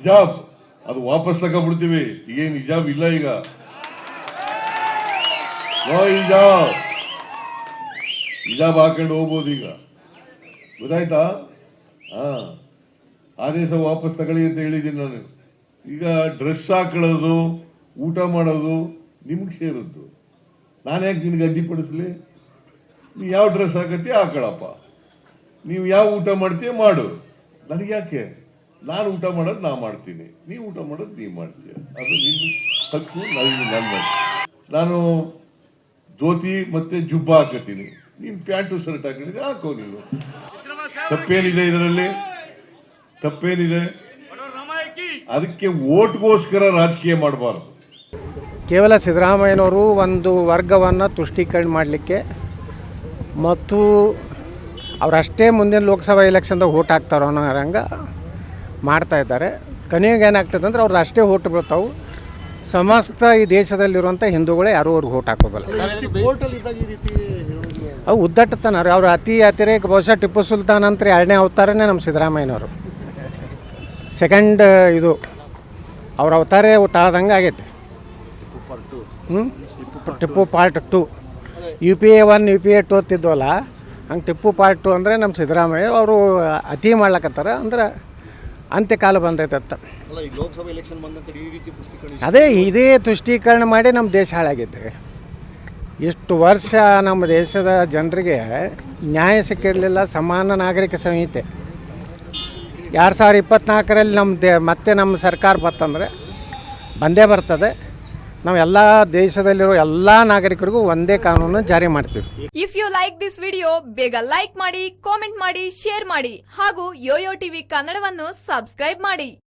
ಹಿಜಾಬ್ ಅದು ವಾಪಸ್ ತಗೊಂಡ್ಬಿಡ್ತೀವಿ ಈಗೇನು ಹಿಜಾಬ್ ಇಲ್ಲ ಈಗ. ಹಿಜಾಬ್ ಹಿಜಾಬ್ ಹಾಕೊಂಡು ಹೋಗ್ಬೋದು ಈಗ. ಗೊತ್ತಾಯ್ತಾ? ಹಾ. ಆದೇಶ ವಾಪಸ್ ತಗೊಳ್ಳಿ ಅಂತ ಹೇಳಿದ್ದೀನಿ ನಾನು. ಈಗ ಡ್ರೆಸ್ ಹಾಕೊಳ್ಳೋದು, ಊಟ ಮಾಡೋದು ನಿಮ್ಗೆ ಸೇರಿದ್ದು. ನಾನು ಯಾಕೆ ನಿನಗೆ ಅಡ್ಡಿಪಡಿಸ್ಲಿ? ನೀವು ಯಾವ ಡ್ರೆಸ್ ಹಾಕತ್ತೀಯ ಹಾಕೊಳಪ್ಪ ನೀವು ಯಾವ ಊಟ ಮಾಡ್ತೀಯ ಮಾಡು. ನನಗೆ ಯಾಕೆ ನಾನು ಊಟ ಮಾಡೋದು ನಾ ಮಾಡ್ತೀನಿ. ನೀವು ಊಟ ಮಾಡೋದು ನೀವು ಮಾಡ್ತೀಯ ಅದು ನಿಮ್ಮ ಹಕ್ಕು ನನಗೆ ನನ್ನ ನಾನು ಧೋತಿ ಮತ್ತೆ ಜುಬ್ಬ ಹಾಕತೀನಿ ನೀನು ಪ್ಯಾಂಟು, ಶರ್ಟ್ ಹಾಕಿದ್ರೆ ಹಾಕೋ ನೀನು. ತಪ್ಪೇನಿದೆ ಇದರಲ್ಲಿ? ತಪ್ಪೇನಿದೆ? ಅದಕ್ಕೆ ಓಟ್ಗೋಸ್ಕರ ರಾಜಕೀಯ ಮಾಡಬಾರ್ದು. ಕೇವಲ ಸಿದ್ದರಾಮಯ್ಯನವರು ಒಂದು ವರ್ಗವನ್ನು ತುಷ್ಟೀಕರಣ ಮಾಡಲಿಕ್ಕೆ ಮತ್ತು ಅವರಷ್ಟೇ ಮುಂದಿನ ಲೋಕಸಭಾ ಎಲೆಕ್ಷನ್ದಾಗ ಓಟ್ ಹಾಕ್ತಾರೋ ಅನ್ನೋ ಹಂಗ ಮಾಡ್ತಾ ಇದ್ದಾರೆ. ಕೊನೆಗೆ ಏನಾಗ್ತದೆ ಅಂದ್ರೆ ಅವ್ರದ್ದು ಅಷ್ಟೇ ಓಟ್ ಬೀಳ್ತಾವೆ. ಸಮಸ್ತ ಈ ದೇಶದಲ್ಲಿರುವಂಥ ಹಿಂದೂಗಳೇ ಯಾರೂ ಅವ್ರಿಗೆ ಓಟ್ ಹಾಕೋದಿಲ್ಲ. ಕೋರ್ಟಲ್ಲಿ ಇದ್ದಾಗ ಈ ರೀತಿ ಹೇಳೋದು. ಅವು ಉದ್ದಟ್ಟತನ ರೀ. ಅವ್ರು ಅತಿ ಅತಿರೇಕ ಬಹುಶಃ ಟಿಪ್ಪು ಸುಲ್ತಾನ್ ಅಂತ ಎರಡನೇ ಅವತಾರನೇ ನಮ್ಮ ಸಿದ್ದರಾಮಯ್ಯನವರು. ಸೆಕೆಂಡ್ ಇದು ಅವ್ರ ಅವತಾರೇ ತಾಳ್ದಂಗೆ ಆಗೈತೆ. ಹ್ಞೂ Tipu part two U P A one U P A two ಅಂತಿದ್ವಲ್ಲ ಹಂಗೆ ಟಿಪ್ಪು ಪಾರ್ಟ್ ಟು ಅಂದರೆ ನಮ್ಮ ಸಿದ್ದರಾಮಯ್ಯ ಅವರು ಅತಿ ಮಾಡ್ಲಕತ್ತಾರ. ಅಂದ್ರೆ ಅಂತ್ಯಕಾಲ ಬಂದೈತೆ ಅಂತ. ಅಲ್ಲ ಈ ಲೋಕಸಭಾ ಎಲೆಕ್ಷನ್ ಬಂದಂತ ಈ ರೀತಿ ಪುಷ್ಟೀಕರಣ ಅದೇ ಇದೇ ತುಷ್ಟೀಕರಣ ಮಾಡಿ ನಮ್ಮ ದೇಶ ಹಾಳಾಗಿದ್ರಿ. ಇಷ್ಟು ವರ್ಷ ನಮ್ಮ ದೇಶದ ಜನರಿಗೆ ನ್ಯಾಯ ಸಿಕ್ಕಿರಲಿಲ್ಲ ಸಮಾನ ನಾಗರಿಕ ಸಂಹಿತೆ. ಎರಡು ಸಾವಿರ ಇಪ್ಪತ್ತ್ನಾಲ್ಕರಲ್ಲಿ ನಮ್ಮ ದೇ ಮತ್ತೆ ನಮ್ಮ ಸರ್ಕಾರ ಬರ್ತಂದರೆ ಬಂದೇ ಬರ್ತದೆ. ನಾವು ಎಲ್ಲ ದೇಶದಲ್ಲಿರೋ ಎಲ್ಲ ನಾಗರಿಕರಿಗೂ ಒಂದೇ ಕಾನೂನು ಜಾರಿ ಮಾಡ್ತೀವಿ. If you like this video ಬೇಗ ಲೈಕ್ ಮಾಡಿ ಕಾಮೆಂಟ್ ಮಾಡಿ ಶೇರ್ ಮಾಡಿ ಹಾಗೂ ಯೋಯೋ ಟಿವಿ ಕನ್ನಡವನ್ನು ಸಬ್ಸ್ಕ್ರೈಬ್ ಮಾಡಿ.